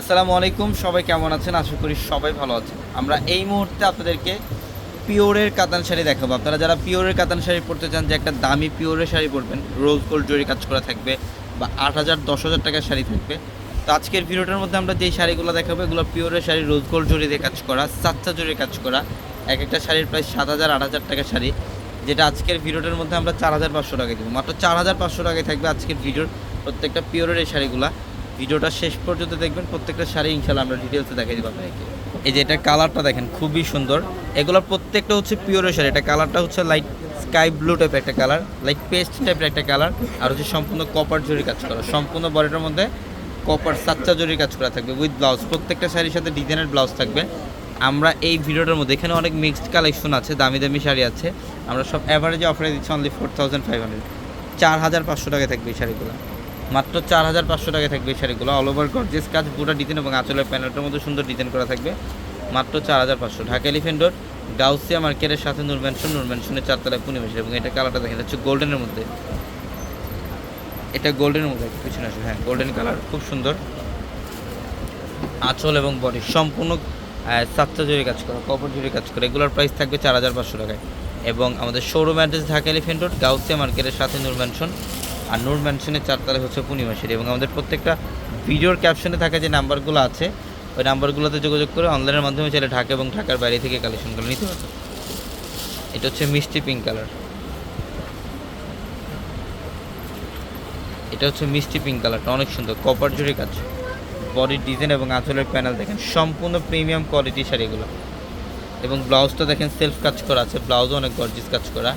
আসসালামু আলাইকুম, সবাই কেমন আছেন? আশা করি সবাই ভালো আছেন। আমরা এই মুহূর্তে আপনাদেরকে পিওরের কাতান শাড়ি দেখাবো। আপনারা যারা পিওরের কাতান শাড়ি পরতে চান, যে একটা দামি পিওরের শাড়ি পরবেন, রোজ গোল্ড জরি কাজ করা থাকবে বা আট হাজার, দশ হাজার টাকার শাড়ি থাকবে। তো আজকের ভিডিওটার মধ্যে আমরা যেই শাড়িগুলো দেখাবো, এগুলো পিওরের শাড়ি, রোজ গোল্ড জরি দিয়ে কাজ করা সাতটা জরি কাজ করা। এক একটা শাড়ির প্রায় সাত হাজার, আট হাজার টাকার শাড়ি। যেটা আজকের ভিডিওটার মধ্যে আমরা চার হাজার পাঁচশো টাকায় দেবো। মাত্র চার হাজার পাঁচশো টাকায় থাকবে আজকের ভিডিওর প্রত্যেকটা পিওরের এই শাড়িগুলা। ভিডিওটা শেষ পর্যন্ত দেখবেন, প্রত্যেকটা শাড়ি ইনশাল্লাহ আমরা ডিটেলসে দেখাই দেবো আপনাকে। এই যে এটা কালারটা দেখেন, খুবই সুন্দর। এগুলো প্রত্যেকটা হচ্ছে পিওর শাড়ি, এটা কালারটা হচ্ছে লাইট স্কাই ব্লু টাইপের একটা কালার লাইট পেস্ট টাইপের একটা কালার আর হচ্ছে সম্পূর্ণ কপার জরি কাজ করা। সম্পূর্ণ বডিটার মধ্যে কপার সাচ্চা জরি কাজ করা থাকবে উইথ ব্লাউজ প্রত্যেকটা শাড়ির সাথে ডিজাইনের ব্লাউজ থাকবে। আমরা এই ভিডিওটার মধ্যে, এখানে অনেক মিক্সড কালেকশন আছে, দামি দামি শাড়ি আছে। আমরা সব অ্যাভারেজে অফারে দিচ্ছি only four thousand five hundred চার হাজার পাঁচশো টাকায় থাকবে এই শাড়িগুলো। মাত্র চার হাজার পাঁচশো টাকায় থাকবে এই শাড়িগুলো। অল ওভার গর্জেস কাজ, পুরো ডিজাইন এবং আঁচলের প্যানেলটার মধ্যে সুন্দর ডিজাইন করা থাকবে। মাত্র চার হাজার পাঁচশো। ঢাকা এলিফেন্ট রোড গাউসিয়া মার্কেটের সাথে নূর ম্যানশন নূর ম্যানশনের চারতলায় এবং এটা কালারটা দেখেন, এটা হচ্ছে গোল্ডেনের মধ্যে। এটা গোল্ডেনের মধ্যে, পিছনে আসবে হ্যাঁ গোল্ডেন কালার খুব সুন্দর। আঁচল এবং বডি সম্পূর্ণ সাতটা জুড়ে কাজ করা কপর জুড়ে কাজ করে। এগুলোর প্রাইস থাকবে চার হাজার পাঁচশো টাকায়। এবং আমাদের showroom address Dhaka elephant road Gausia মার্কেটের সাথে নূর আর নূর ম্যানশনের চারতলায় হচ্ছে পূর্ণিমাসের এবং আমাদের প্রত্যেকটা ভিডিওর ক্যাপশনে থাকা যে নাম্বারগুলো আছে, ওই নাম্বারগুলোতে যোগাযোগ করে অনলাইনের মাধ্যমে চাইলে ঢাকা এবং ঢাকার বাইরে থেকে কালেকশনগুলো নিতে পারবে এটা হচ্ছে মিষ্টি পিঙ্ক কালার এটা হচ্ছে মিষ্টি পিঙ্ক কালারটা অনেক সুন্দর। কপার জুড়ে কাজ। বডির ডিজাইন এবং আঁচলের প্যানেল দেখেন, সম্পূর্ণ প্রিমিয়াম কোয়ালিটি শাড়িগুলো। এবং ব্লাউজটা দেখেন সেলফ কাজ করা আছে ব্লাউজও অনেক গর্জিস কাজ করা।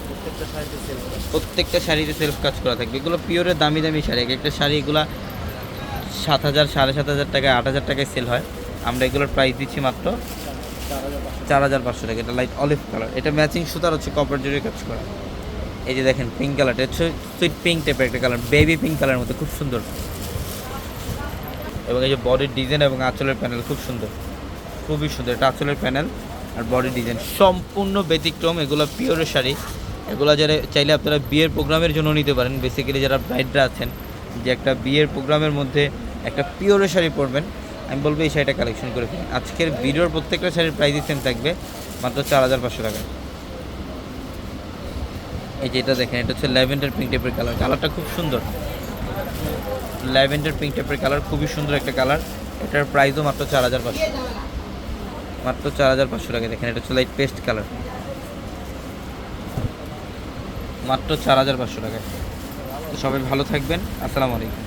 প্রত্যেকটা শাড়িতে সেলফ কাজ করা। থাকবে। এগুলো পিওরের দামি দামি শাড়ি। এক একটা শাড়ি এগুলো সাত হাজার সাড়ে সাত হাজার টাকায় আট হাজার টাকায় সেল হয়। আমরা এগুলোর প্রাইস দিচ্ছি মাত্র চার হাজার পাঁচশো টাকা। এটা লাইট অলিভ কালার এটা ম্যাচিং সুতার হচ্ছে কপার জুড়ে কাজ করা। এই যে দেখেন পিঙ্ক কালারটা হচ্ছে সুইট পিঙ্ক টাইপের একটা কালার বেবি পিঙ্ক কালারের মতো। খুব সুন্দর। এবং এই যে বডির ডিজাইন এবং আঁচলের প্যানেল খুব সুন্দর। খুবই সুন্দর। এটা আঁচলের প্যানেল আর বডি ডিজাইন সম্পূর্ণ ব্যতিক্রম। এগুলো পিওরের শাড়ি। এগুলো যারা চাইলে আপনারা বিয়ের প্রোগ্রামের জন্য নিতে পারেন। বেসিক্যালি যারা ব্রাইডরা আছেন, যে একটা বিয়ের প্রোগ্রামের মধ্যে একটা পিওরের শাড়ি পরবেন, আমি বলব এই শাড়িটা কালেকশন করে ফেলেন। আজকের ভিডিওর প্রত্যেকটা শাড়ির প্রাইসই সেম থাকবে, মাত্র চার হাজার পাঁচশো টাকা। এই যে এটা দেখেন, এটা হচ্ছে ল্যাভেন্ডার পিঙ্ক টাইপের কালার কালারটা খুব সুন্দর। ল্যাভেন্ডার পিঙ্ক টাইপের কালার খুবই সুন্দর একটা কালার এটার প্রাইসও মাত্র চার হাজার পাঁচশো। মাত্র চার হাজার পাঁচশো টাকা। দেখেন, এটা হচ্ছে লাইট পেস্ট কালার মাত্র চার হাজার পাঁচশো টাকায়। সবাই ভালো থাকবেন। আসসালামু আলাইকুম।